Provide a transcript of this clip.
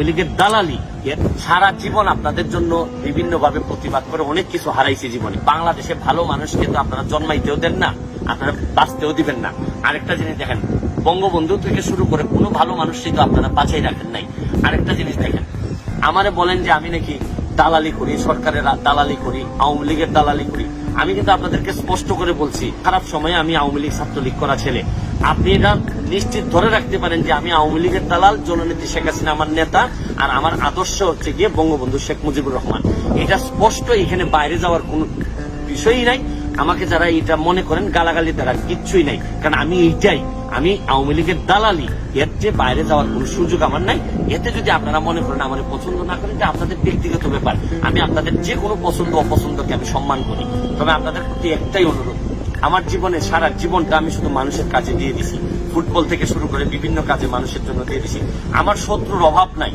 আওয়ামী লীগের দালালি সারা জীবন আপনাদের জন্য বিভিন্ন ভাবে প্রতিবাদ করে অনেক কিছু হারাইছে জীবনে। বাংলাদেশে ভালো মানুষকে তো আপনারা জন্মাইতেও দেন না, আপনারা বাঁচতেও দিবেন না। আরেকটা জিনিস দেখেন, বঙ্গবন্ধু থেকে শুরু করে কোনো ভালো মানুষই তো আপনারা বাঁচাই রাখেন নাই। আরেকটা জিনিস দেখেন, আমারে বলেন যে আমি নাকি দালালি করি, সরকারের দালালি করি, আওয়ামী লীগের দালালি করি। আমি কিন্তু আপনাদেরকে স্পষ্ট করে বলছি, খারাপ সময়ে আমি আওয়ামী লীগ ছাত্রলীগ করা ছেলে। আপনি এটা নিশ্চিত ধরে রাখতে পারেন যে আমি আওয়ামী লীগের দালাল, জননেত্রী শেখ হাসিনা আমার নেতা, আর আমার আদর্শ হচ্ছে গিয়ে বঙ্গবন্ধু শেখ মুজিবুর রহমান। এটা স্পষ্ট, এখানে বাইরে যাওয়ার কোনো বিষয়ই নাই। আমাকে যারা এটা মনে করেন, গালাগালি দ্বারা কিচ্ছুই নাই। কারণ আমি এইটাই, আমি আওয়ামী লীগের দালালি। এর চেয়ে বাইরে যাওয়ার কোনো সুযোগ আমার নাই। এতে যদি আপনারা মনে করেন, আমার পছন্দ না করেন যে আপনাদের ব্যক্তিগত ব্যাপার। আমি আপনাদের যে কোনো পছন্দ, অপছন্দকে আমি সম্মান করি। তবে আপনাদের প্রতি একটাই অনুরোধ আমার জীবনে সারা জীবনটা আমি শুধু মানুষের কাজে দিয়ে দিছি। ফুটবল থেকে শুরু করে বিভিন্ন কাজে মানুষের জন্য দিয়ে দিছি। আমার শত্রুর অভাব নাই।